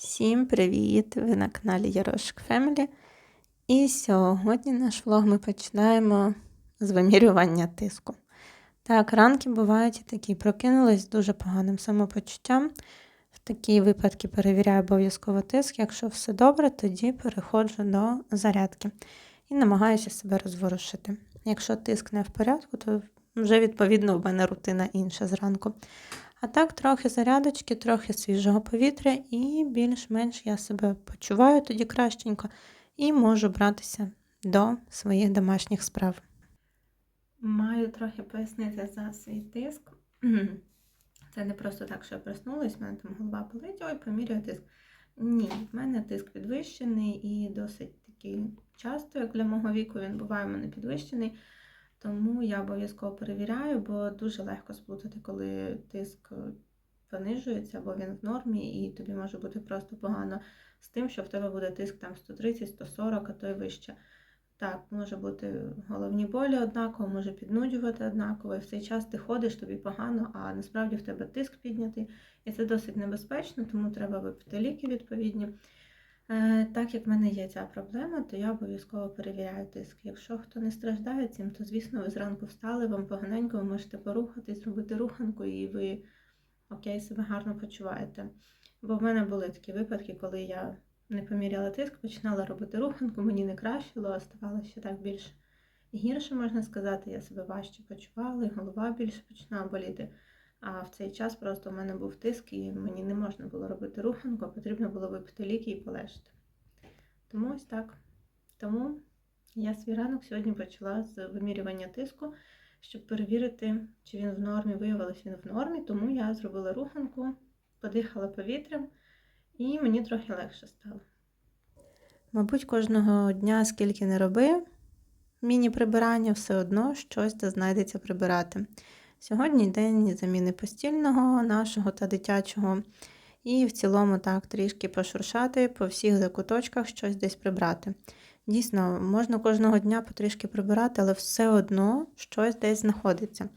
Всім привіт! Ви на каналі Ярошик Фемілі. І сьогодні наш влог ми починаємо з вимірювання тиску. Так, ранки бувають і такі. Прокинулась з дуже поганим самопочуттям. В такі випадки перевіряю обов'язково тиск. Якщо все добре, тоді переходжу до зарядки і намагаюся себе розворушити. Якщо тиск не в порядку, то вже відповідно в мене рутина інша зранку. А так, трохи зарядочки, трохи свіжого повітря, і більш-менш я себе почуваю тоді кращенько і можу братися до своїх домашніх справ. Маю трохи пояснити за свій тиск. Це не просто так, що я проснулась, в мене там голова болить, ой, поміряю тиск. Ні, в мене тиск підвищений і досить такий часто, як для мого віку, він буває в мене підвищений. Тому я обов'язково перевіряю, бо дуже легко сплутати, коли тиск понижується або він в нормі, і тобі може бути просто погано з тим, що в тебе буде тиск там 130, 140, а то й вище. Так, може бути головні болі однаково, може піднудювати однаково, і в цей час ти ходиш, тобі погано, а насправді в тебе тиск піднятий. І це досить небезпечно, тому треба випити ліки відповідні. Е, Так як в мене є ця проблема, то я обов'язково перевіряю тиск. Якщо хто не страждає цим, то звісно ви зранку встали, вам поганенько, ви можете порухатись, зробити руханку, і ви окей, себе гарно почуваєте. Бо в мене були такі випадки, коли я не поміряла тиск, починала робити руханку, мені не кращило, а ставало так більш гірше, можна сказати. Я себе важче почувала, і голова більше починала боліти. А в цей час просто в мене був тиск, і мені не можна було робити руханку, а потрібно було випити ліки і полежати. Тому ось так. Тому я свій ранок сьогодні почала з вимірювання тиску, щоб перевірити, чи він в нормі, виявилось він в нормі, тому я зробила руханку, подихала повітрям, і мені трохи легше стало. Мабуть, кожного дня, скільки не роби, міні-прибирання, все одно щось де знайдеться прибирати. Сьогодні день заміни постільного нашого та дитячого. І в цілому так трішки пошуршати по всіх закуточках щось десь прибрати. Дійсно, можна кожного дня потрішки прибирати, але все одно щось десь знаходиться.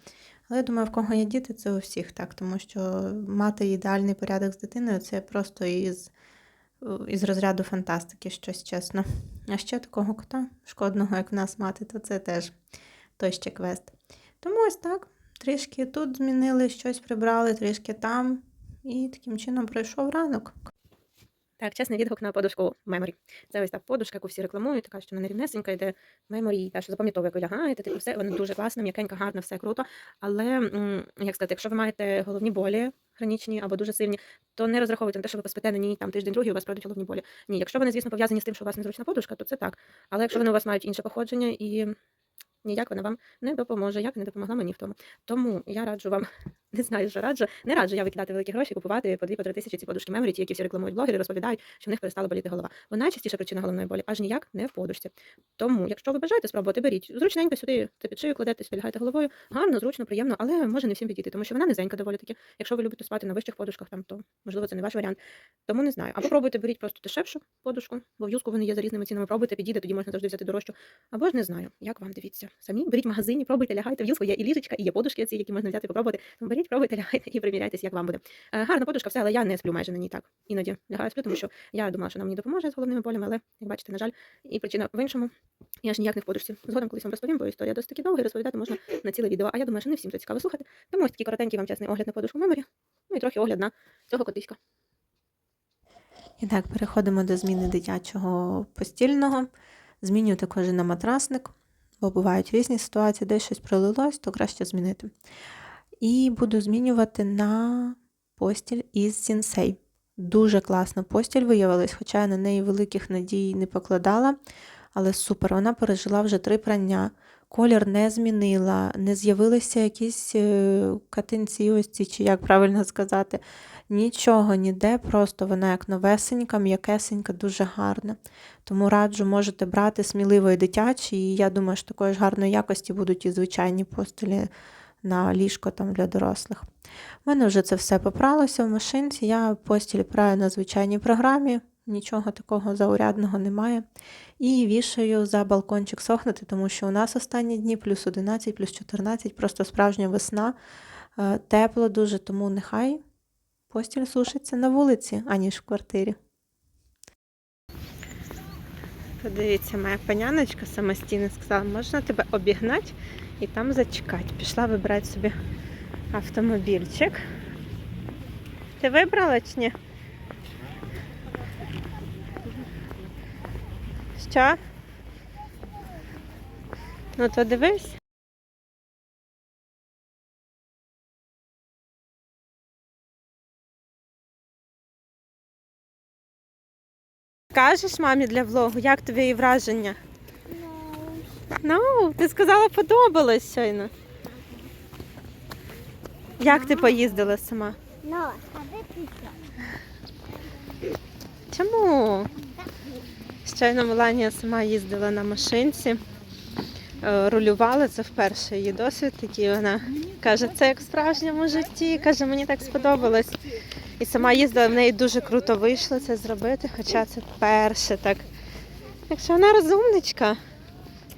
Але я думаю, в кого є діти, це у всіх так, тому що мати ідеальний порядок з дитиною це просто із із розряду фантастики, щось чесно. А ще такого кота шкодного, як в нас мати, то це теж той ще квест. Тому ось так. Трішки тут змінили, щось прибрали, трішки там. І таким чином пройшов ранок. Так, чесний відгук на подушку Memory. Це ось та подушка, яку всі рекламують, така, що вона рівнесенька, йде Memory, та що запам'ятовує, ви лягаєте, типу все, вона дуже класна, м'якенька, гарна, все круто. Але, як сказати, якщо ви маєте головні болі хронічні або дуже сильні, то не розраховуйте на те, що ви поспите на ній там тиждень другий, у вас пройдуть головні болі. Ні, якщо вони, звісно, пов'язані з тим, що у вас незручна подушка, то це так. Але якщо вони у вас мають інше походження і ніяк вона вам не допоможе, як не допомогла мені в тому. Тому я раджу вам, не знаю, що раджу, не раджу я викидати великі гроші, купувати по 2-3 тисячі ці подушки меморі, ті, які всі рекламують блогери, розповідають, що в них перестала боліти голова. Бо найчастіша причина головної болі аж ніяк не в подушці. Тому, якщо ви бажаєте спробувати, беріть зручненько сюди це під шию кладете, спілягаєте головою, гарно, зручно, приємно, але може не всім підійти, тому що вона низенька доволі таки. Якщо ви любите спати на вищих подушках, там то можливо це не ваш варіант. Тому не знаю. Або пробуйте, беріть просто дешевшу подушку, бо в юску вони є за різними цінами. Пробуйте, підійде, тоді можна завжди взяти дорожчу. Або ж не знаю, як вам дивіться. Самі беріть в магазині, пробуйте, лягайте в юску, є і ліжечка, і є подушки, ці, які можна взяти, попробувати. Беріть, пробуйте, лягайте і приміряйтесь, як вам буде. Е, гарна подушка, все, але я не сплю майже на ній так. Іноді лягаю сплю, тому що я думала, що вона мені допоможе з головними болями, але як бачите, на жаль, і причина в іншому. Я ж ніяк не в подушці. Згодом колись вам розповім, бо історія досить таки довга, і розповідати можна на ціле відео. А я думаю, що не всім це цікаво слухати. Тому ось такий коротенький вам чесний огляд на подушку меморі. Ну і трохи огляд на цього котиська. І так, переходимо до зміни дитячого постільного. Змінюю також на матрасник, бо бувають різні ситуації, де щось пролилось, то краще змінити. І буду змінювати на постіль із сінсей. Дуже класна постіль виявилась, хоча я на неї великих надій не покладала. Але супер, вона пережила вже три прання. Колір не змінила, не з'явилися якісь е, катинці, ось ці, чи як правильно сказати. Нічого ніде, просто вона як новесенька, м'якесенька, дуже гарна. Тому раджу, можете брати сміливо і дитячі, і я думаю, що такої ж гарної якості будуть і звичайні постелі на ліжко там для дорослих. У мене вже це все попралося в машинці. Я постіль праю на звичайній програмі, нічого такого заурядного немає. І вішаю за балкончик сохнути, тому що у нас останні дні плюс 11, плюс 14, просто справжня весна, е, тепло дуже, тому нехай постіль сушиться на вулиці, аніж в квартирі. Подивіться, моя паняночка самостійно сказала, можна тебе обігнати і там зачекати. Пішла вибрати собі автомобільчик. Ти вибрала чи ні? Що? Ну то дивись. Кажеш мамі для влогу, як тобі її враження? Ну, ти сказала, подобалось щойно. Як ти поїздила сама? Ну, що? Чому? Щойно Меланія сама їздила на машинці, е, рулювала, це вперше її досвід такий. Вона каже, це як в справжньому житті. Каже, мені так сподобалось. І сама їздила, в неї дуже круто вийшло це зробити, хоча це вперше так. Якщо вона розумничка,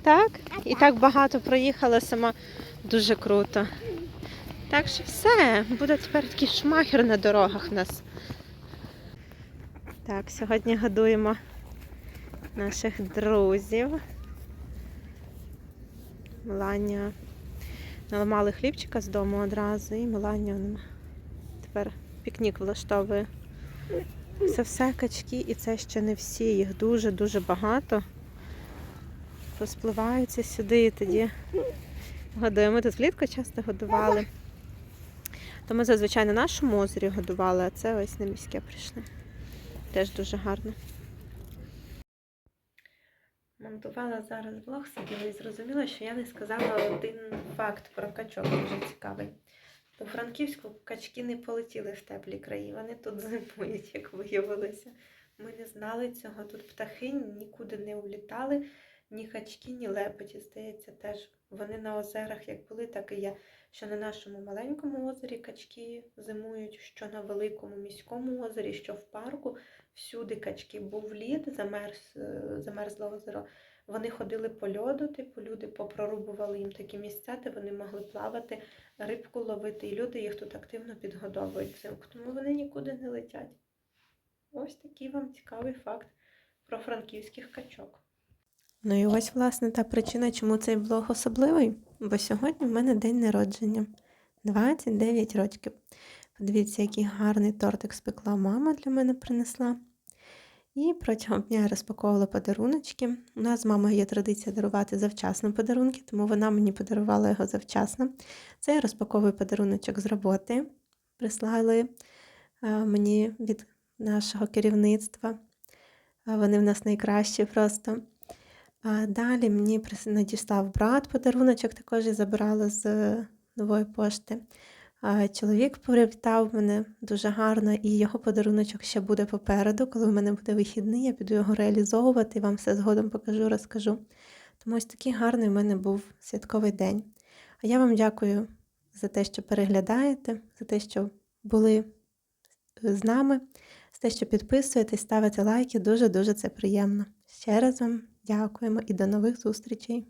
так? І так багато проїхала сама дуже круто. Так що все, буде тепер такий шмахер на дорогах в нас. Так, сьогодні годуємо наших друзів. Меланія наламали хлібчика з дому одразу, і Меланія тепер пікнік влаштовує. Це все качки, і це ще не всі. Їх дуже-дуже багато. Поспливаються сюди і тоді годуємо. Ми тут влітку часто годували. То ми зазвичай на нашому озері годували, а це ось на міське прийшли. Теж дуже гарно. Монтувала зараз блог собі і зрозуміла, що я не сказала один факт про качок, дуже цікавий. У Франківську качки не полетіли в теплі краї, вони тут зимують, як виявилося. Ми не знали цього. Тут птахи нікуди не улітали, ні качки, ні лепеті. Здається, теж вони на озерах як були, так і є. Що на нашому маленькому озері качки зимують, що на великому міському озері, що в парку. Всюди качки був лід, замерз, е, замерзло озеро. Вони ходили по льоду, типу люди попрорубували їм такі місця, де вони могли плавати, рибку ловити, і люди їх тут активно підгодовують взимку, тому вони нікуди не летять. Ось такий вам цікавий факт про франківських качок. Ну і ось, власне, та причина, чому цей блог особливий, бо сьогодні в мене день народження 29 років. Подивіться, який гарний тортик спекла мама для мене принесла. І протягом дня я розпаковувала подаруночки. У нас з мамою є традиція дарувати завчасно подарунки, тому вона мені подарувала його завчасно. Це я розпаковую подаруночок з роботи. Прислали мені від нашого керівництва. Вони в нас найкращі просто. Далі мені надіслав брат подаруночок, також я забирала з е, нової пошти. Чоловік привітав мене дуже гарно, і його подаруночок ще буде попереду. Коли в мене буде вихідний, я піду його реалізовувати і вам все згодом покажу, розкажу. Тому ось такий гарний в мене був святковий день. А я вам дякую за те, що переглядаєте, за те, що були з нами, за те, що підписуєтесь, ставите лайки. Дуже-дуже це приємно. Ще раз вам дякуємо і до нових зустрічей!